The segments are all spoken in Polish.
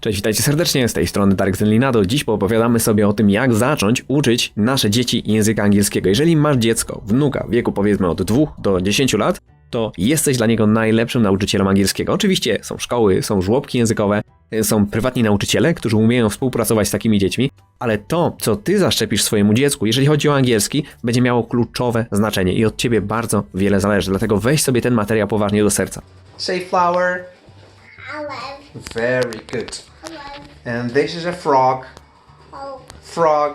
Cześć, witajcie serdecznie, z tej strony Darek Zenlinado. Dziś poopowiadamy sobie o tym, jak zacząć uczyć nasze dzieci języka angielskiego. Jeżeli masz dziecko, wnuka w wieku powiedzmy od 2 do 10 lat, to jesteś dla niego najlepszym nauczycielem angielskiego. Oczywiście są szkoły, są żłobki językowe, są prywatni nauczyciele, którzy umieją współpracować z takimi dziećmi, ale to, co ty zaszczepisz swojemu dziecku, jeżeli chodzi o angielski, będzie miało kluczowe znaczenie i od ciebie bardzo wiele zależy. Dlatego weź sobie ten materiał poważnie do serca. Say flower. Very good. And this is a frog. Frog.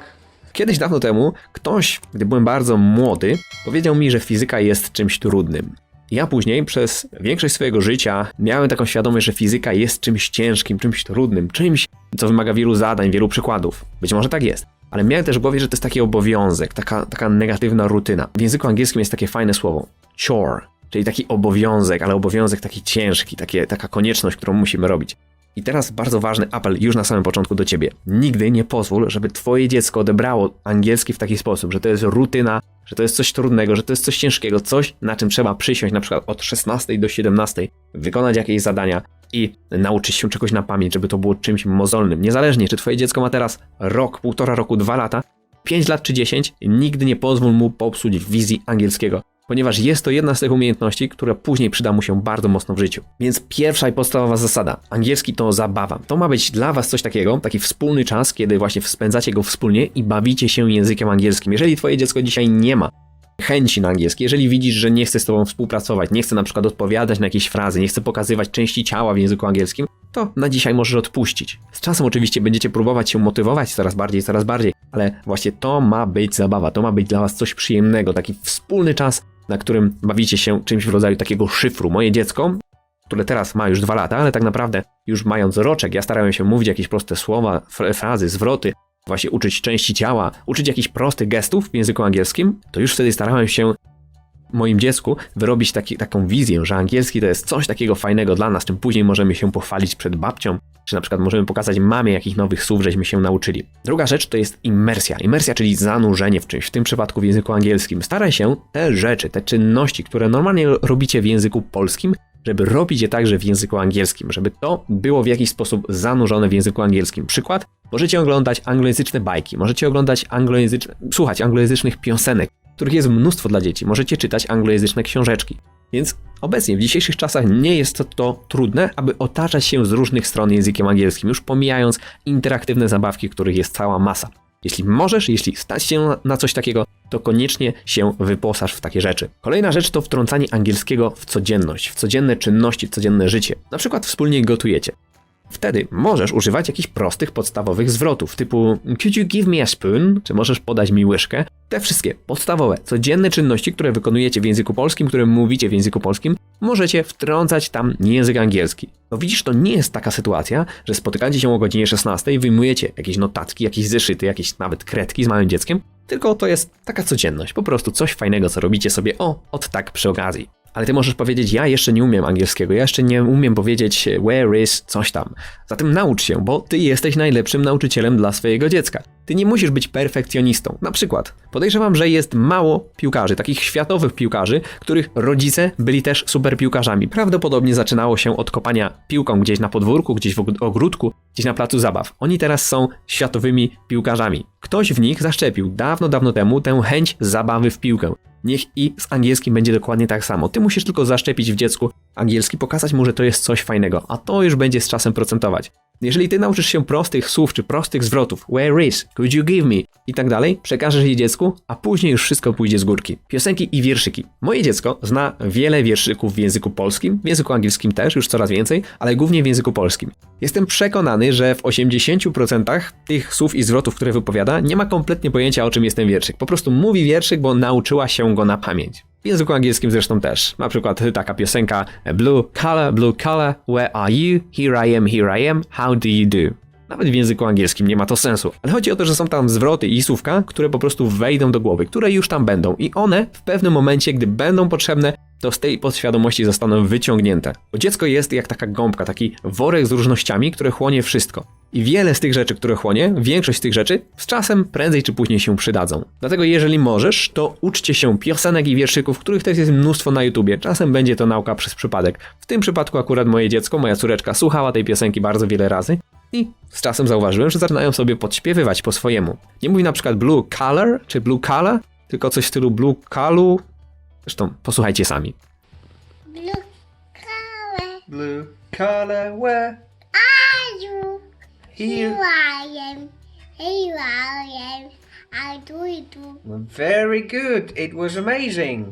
Kiedyś dawno temu ktoś, gdy byłem bardzo młody, powiedział mi, że fizyka jest czymś trudnym. Ja później przez większość swojego życia miałem taką świadomość, że fizyka jest czymś ciężkim, czymś trudnym, czymś, co wymaga wielu zadań, wielu przykładów. Być może tak jest. Ale miałem też w głowie, że to jest taki obowiązek, taka, taka negatywna rutyna. W języku angielskim jest takie fajne słowo chore, czyli taki obowiązek, ale obowiązek taki ciężki, takie, taka konieczność, którą musimy robić. I teraz bardzo ważny apel już na samym początku do ciebie. Nigdy nie pozwól, żeby twoje dziecko odebrało angielski w taki sposób, że to jest rutyna, że to jest coś trudnego, że to jest coś ciężkiego, coś na czym trzeba przysiąść na przykład od 16 do 17, wykonać jakieś zadania i nauczyć się czegoś na pamięć, żeby to było czymś mozolnym. Niezależnie, czy twoje dziecko ma teraz rok, półtora roku, dwa lata, 5 lat czy 10, nigdy nie pozwól mu popsuć wizji angielskiego ponieważ jest to jedna z tych umiejętności, która później przyda mu się bardzo mocno w życiu. Więc pierwsza i podstawowa zasada. Angielski to zabawa. To ma być dla was coś takiego, taki wspólny czas, kiedy właśnie spędzacie go wspólnie i bawicie się językiem angielskim. Jeżeli twoje dziecko dzisiaj nie ma chęci na angielski, jeżeli widzisz, że nie chce z tobą współpracować, nie chce na przykład odpowiadać na jakieś frazy, nie chce pokazywać części ciała w języku angielskim, to na dzisiaj możesz odpuścić. Z czasem oczywiście będziecie próbować się motywować coraz bardziej, coraz bardziej, ale właśnie to ma być zabawa, to ma być dla was coś przyjemnego, taki wspólny czas, na którym bawicie się czymś w rodzaju takiego szyfru. Moje dziecko, które teraz ma już dwa lata, ale tak naprawdę już mając roczek, ja starałem się mówić jakieś proste słowa, fr- frazy, zwroty, właśnie uczyć części ciała, uczyć jakichś prostych gestów w języku angielskim, to już wtedy starałem się moim dziecku wyrobić taki, taką wizję, że angielski to jest coś takiego fajnego dla nas, czym później możemy się pochwalić przed babcią, czy na przykład możemy pokazać mamie, jakich nowych słów żeśmy się nauczyli. Druga rzecz to jest immersja. Immersja, czyli zanurzenie w czymś, w tym przypadku w języku angielskim. Staraj się te rzeczy, te czynności, które normalnie robicie w języku polskim, żeby robić je także w języku angielskim, żeby to było w jakiś sposób zanurzone w języku angielskim. Przykład, możecie oglądać anglojęzyczne bajki, możecie oglądać anglojęzyczne, słuchać anglojęzycznych piosenek, których jest mnóstwo dla dzieci. Możecie czytać anglojęzyczne książeczki. Więc obecnie, w dzisiejszych czasach nie jest to, to trudne, aby otaczać się z różnych stron językiem angielskim, już pomijając interaktywne zabawki, których jest cała masa. Jeśli możesz, jeśli stać się na coś takiego, to koniecznie się wyposaż w takie rzeczy. Kolejna rzecz to wtrącanie angielskiego w codzienność, w codzienne czynności, w codzienne życie. Na przykład wspólnie gotujecie. Wtedy możesz używać jakichś prostych, podstawowych zwrotów, typu Could you give me a spoon? Czy możesz podać mi łyżkę? Te wszystkie podstawowe, codzienne czynności, które wykonujecie w języku polskim, które mówicie w języku polskim, możecie wtrącać tam język angielski. No widzisz, to nie jest taka sytuacja, że spotykacie się o godzinie 16 i wyjmujecie jakieś notatki, jakieś zeszyty, jakieś nawet kredki z małym dzieckiem, tylko to jest taka codzienność, po prostu coś fajnego, co robicie sobie, o, od tak przy okazji. Ale ty możesz powiedzieć, ja jeszcze nie umiem angielskiego, ja jeszcze nie umiem powiedzieć where is coś tam. Zatem naucz się, bo ty jesteś najlepszym nauczycielem dla swojego dziecka. Ty nie musisz być perfekcjonistą. Na przykład, podejrzewam, że jest mało piłkarzy, takich światowych piłkarzy, których rodzice byli też super piłkarzami. Prawdopodobnie zaczynało się od kopania piłką gdzieś na podwórku, gdzieś w og- ogródku, gdzieś na placu zabaw. Oni teraz są światowymi piłkarzami. Ktoś w nich zaszczepił dawno, dawno temu tę chęć zabawy w piłkę. Niech i z angielskim będzie dokładnie tak samo. Ty musisz tylko zaszczepić w dziecku angielski, pokazać mu, że to jest coś fajnego, a to już będzie z czasem procentować. Jeżeli ty nauczysz się prostych słów czy prostych zwrotów, where is, could you give me i tak dalej, przekażesz je dziecku, a później już wszystko pójdzie z górki. Piosenki i wierszyki. Moje dziecko zna wiele wierszyków w języku polskim, w języku angielskim też, już coraz więcej, ale głównie w języku polskim. Jestem przekonany, że w 80% tych słów i zwrotów, które wypowiada, nie ma kompletnie pojęcia o czym jest ten wierszyk. Po prostu mówi wierszyk, bo nauczyła się go na pamięć. W języku angielskim zresztą też. Na przykład taka piosenka Blue color, blue color, where are you? Here I am, here I am, how do you do? Nawet w języku angielskim nie ma to sensu. Ale chodzi o to, że są tam zwroty i słówka, które po prostu wejdą do głowy, które już tam będą i one w pewnym momencie, gdy będą potrzebne, to z tej podświadomości zostaną wyciągnięte. Bo dziecko jest jak taka gąbka, taki worek z różnościami, które chłonie wszystko. I wiele z tych rzeczy, które chłonie, większość z tych rzeczy, z czasem prędzej czy później się przydadzą. Dlatego jeżeli możesz, to uczcie się piosenek i wierszyków, których też jest mnóstwo na YouTubie. Czasem będzie to nauka przez przypadek. W tym przypadku akurat moje dziecko, moja córeczka, słuchała tej piosenki bardzo wiele razy I z czasem zauważyłem, że zaczynają sobie podśpiewywać po swojemu. Nie mówi na przykład blue color czy blue color, tylko coś w stylu blue kalu. Zresztą posłuchajcie sami. Blue color. Blue color, where? Here. I am. Here I am. I do it. Very good. It was amazing.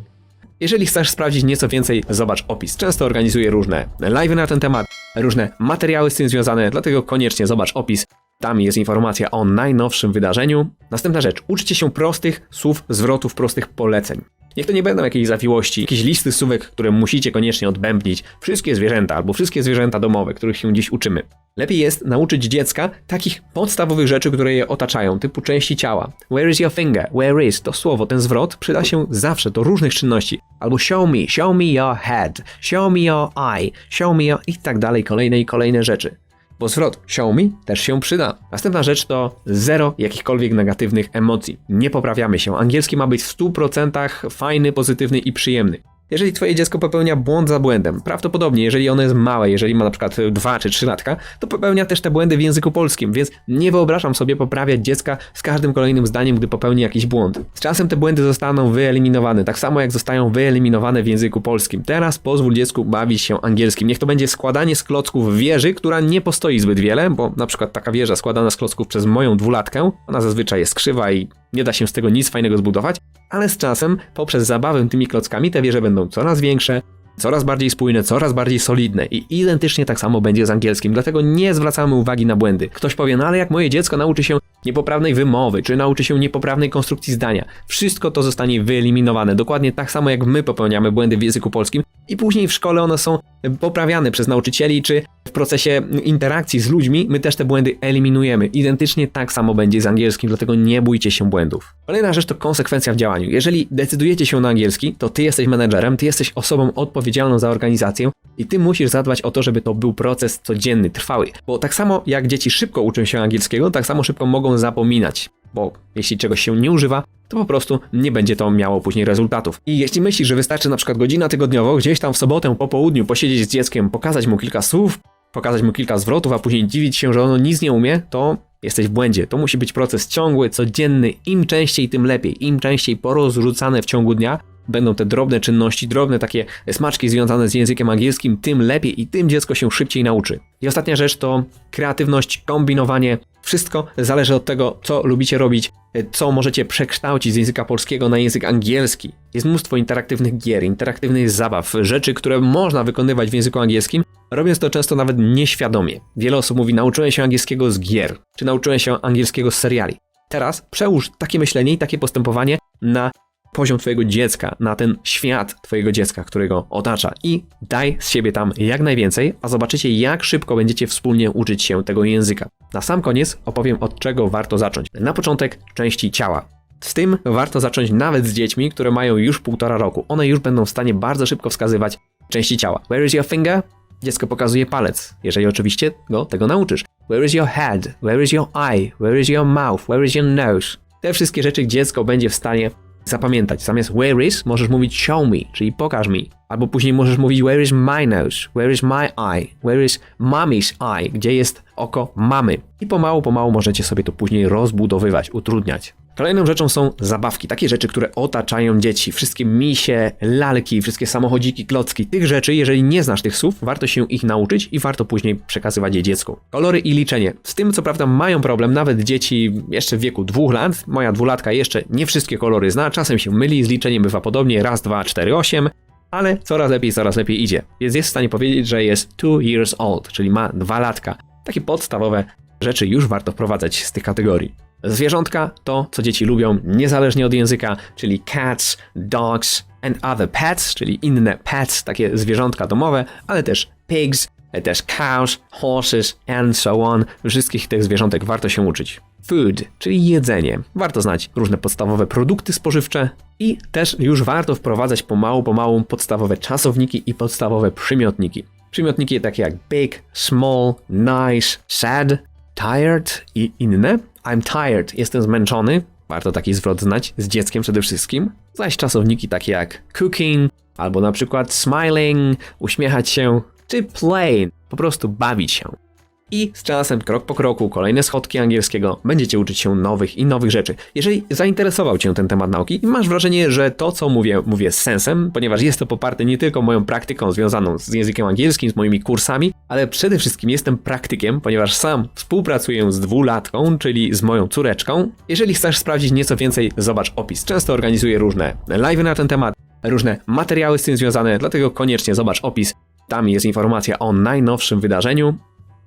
Jeżeli chcesz sprawdzić nieco więcej, zobacz opis. Często organizuję różne live na ten temat, różne materiały z tym związane, dlatego koniecznie zobacz opis. Tam jest informacja o najnowszym wydarzeniu. Następna rzecz. Uczcie się prostych słów, zwrotów, prostych poleceń. Niech to nie będą jakieś zawiłości, jakieś listy słówek, które musicie koniecznie odbębnić. Wszystkie zwierzęta albo wszystkie zwierzęta domowe, których się dziś uczymy. Lepiej jest nauczyć dziecka takich podstawowych rzeczy, które je otaczają, typu części ciała. Where is your finger? Where is? To słowo, ten zwrot przyda się zawsze do różnych czynności. Albo show me, show me your head, show me your eye, show me your i tak dalej, kolejne i kolejne rzeczy. Bo zwrot me też się przyda. Następna rzecz to zero jakichkolwiek negatywnych emocji. Nie poprawiamy się. Angielski ma być w 100% fajny, pozytywny i przyjemny. Jeżeli twoje dziecko popełnia błąd za błędem, prawdopodobnie jeżeli ono jest małe, jeżeli ma na przykład 2 czy 3 latka, to popełnia też te błędy w języku polskim, więc nie wyobrażam sobie poprawiać dziecka z każdym kolejnym zdaniem, gdy popełni jakiś błąd. Z czasem te błędy zostaną wyeliminowane, tak samo jak zostają wyeliminowane w języku polskim. Teraz pozwól dziecku bawić się angielskim. Niech to będzie składanie z klocków wieży, która nie postoi zbyt wiele, bo na przykład taka wieża składana z klocków przez moją dwulatkę, ona zazwyczaj jest krzywa i nie da się z tego nic fajnego zbudować, ale z czasem, poprzez zabawę tymi klockami, te wieże będą coraz większe, coraz bardziej spójne, coraz bardziej solidne i identycznie tak samo będzie z angielskim, dlatego nie zwracamy uwagi na błędy. Ktoś powie, no ale jak moje dziecko nauczy się niepoprawnej wymowy, czy nauczy się niepoprawnej konstrukcji zdania, wszystko to zostanie wyeliminowane, dokładnie tak samo jak my popełniamy błędy w języku polskim i później w szkole one są poprawiane przez nauczycieli, czy w procesie interakcji z ludźmi my też te błędy eliminujemy. Identycznie tak samo będzie z angielskim, dlatego nie bójcie się błędów. Kolejna rzecz to konsekwencja w działaniu. Jeżeli decydujecie się na angielski, to ty jesteś menedżerem, ty jesteś osobą odpowiedzialną za organizację i ty musisz zadbać o to, żeby to był proces codzienny, trwały. Bo tak samo jak dzieci szybko uczą się angielskiego, tak samo szybko mogą zapominać. Bo jeśli czegoś się nie używa, to po prostu nie będzie to miało później rezultatów. I jeśli myślisz, że wystarczy na przykład godzina tygodniowo, gdzieś tam w sobotę po południu posiedzieć z dzieckiem, pokazać mu kilka słów, pokazać mu kilka zwrotów, a później dziwić się, że ono nic nie umie, to jesteś w błędzie. To musi być proces ciągły, codzienny, im częściej, tym lepiej. Im częściej porozrzucane w ciągu dnia będą te drobne czynności, drobne takie smaczki związane z językiem angielskim, tym lepiej i tym dziecko się szybciej nauczy. I ostatnia rzecz to kreatywność, kombinowanie. Wszystko zależy od tego, co lubicie robić, co możecie przekształcić z języka polskiego na język angielski. Jest mnóstwo interaktywnych gier, interaktywnych zabaw, rzeczy, które można wykonywać w języku angielskim, robiąc to często nawet nieświadomie. Wiele osób mówi, nauczyłem się angielskiego z gier, czy nauczyłem się angielskiego z seriali. Teraz przełóż takie myślenie i takie postępowanie na poziom twojego dziecka, na ten świat twojego dziecka, którego otacza i daj z siebie tam jak najwięcej, a zobaczycie jak szybko będziecie wspólnie uczyć się tego języka. Na sam koniec opowiem od czego warto zacząć. Na początek części ciała. Z tym warto zacząć nawet z dziećmi, które mają już półtora roku. One już będą w stanie bardzo szybko wskazywać części ciała. Where is your finger? Dziecko pokazuje palec, jeżeli oczywiście go tego nauczysz. Where is your head? Where is your eye? Where is your mouth? Where is your nose? Te wszystkie rzeczy dziecko będzie w stanie zapamiętać. Zamiast where is możesz mówić show me, czyli pokaż mi. Albo później możesz mówić where is my nose, where is my eye, where is mommy's eye, gdzie jest oko mamy. I pomału, pomału możecie sobie to później rozbudowywać, utrudniać. Kolejną rzeczą są zabawki, takie rzeczy, które otaczają dzieci. Wszystkie misie, lalki, wszystkie samochodziki, klocki. Tych rzeczy, jeżeli nie znasz tych słów, warto się ich nauczyć i warto później przekazywać je dziecku. Kolory i liczenie. Z tym co prawda mają problem nawet dzieci jeszcze w wieku dwóch lat. Moja dwulatka jeszcze nie wszystkie kolory zna, czasem się myli, z liczeniem bywa podobnie, raz, dwa, cztery, osiem. Ale coraz lepiej, coraz lepiej idzie. Więc jest w stanie powiedzieć, że jest two years old, czyli ma dwa latka. Takie podstawowe rzeczy już warto wprowadzać z tych kategorii. Zwierzątka to, co dzieci lubią, niezależnie od języka, czyli cats, dogs and other pets, czyli inne pets, takie zwierzątka domowe, ale też pigs, też cows, horses and so on. Wszystkich tych zwierzątek warto się uczyć. Food, czyli jedzenie. Warto znać różne podstawowe produkty spożywcze i też już warto wprowadzać pomału, pomału podstawowe czasowniki i podstawowe przymiotniki. Przymiotniki takie jak big, small, nice, sad, tired i inne. I'm tired, jestem zmęczony. Warto taki zwrot znać z dzieckiem przede wszystkim. Zaś czasowniki takie jak cooking, albo na przykład smiling, uśmiechać się, czy play, po prostu bawić się. I z czasem, krok po kroku, kolejne schodki angielskiego, będziecie uczyć się nowych i nowych rzeczy. Jeżeli zainteresował Cię ten temat nauki i masz wrażenie, że to, co mówię, mówię z sensem, ponieważ jest to poparte nie tylko moją praktyką związaną z językiem angielskim, z moimi kursami, ale przede wszystkim jestem praktykiem, ponieważ sam współpracuję z dwulatką, czyli z moją córeczką. Jeżeli chcesz sprawdzić nieco więcej, zobacz opis. Często organizuję różne live na ten temat, różne materiały z tym związane, dlatego koniecznie zobacz opis. Tam jest informacja o najnowszym wydarzeniu,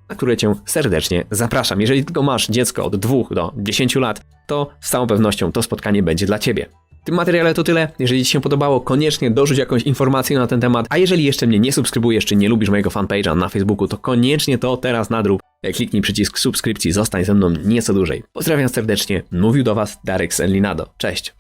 na które Cię serdecznie zapraszam. Jeżeli tylko masz dziecko od 2 do 10 lat, to z całą pewnością to spotkanie będzie dla Ciebie. W tym materiale to tyle. Jeżeli Ci się podobało, koniecznie dorzuć jakąś informację na ten temat. A jeżeli jeszcze mnie nie subskrybujesz, czy nie lubisz mojego fanpage'a na Facebooku, to koniecznie to teraz nadrób. Kliknij przycisk subskrypcji, zostań ze mną nieco dłużej. Pozdrawiam serdecznie, mówił do Was Darek Senlinado. Cześć!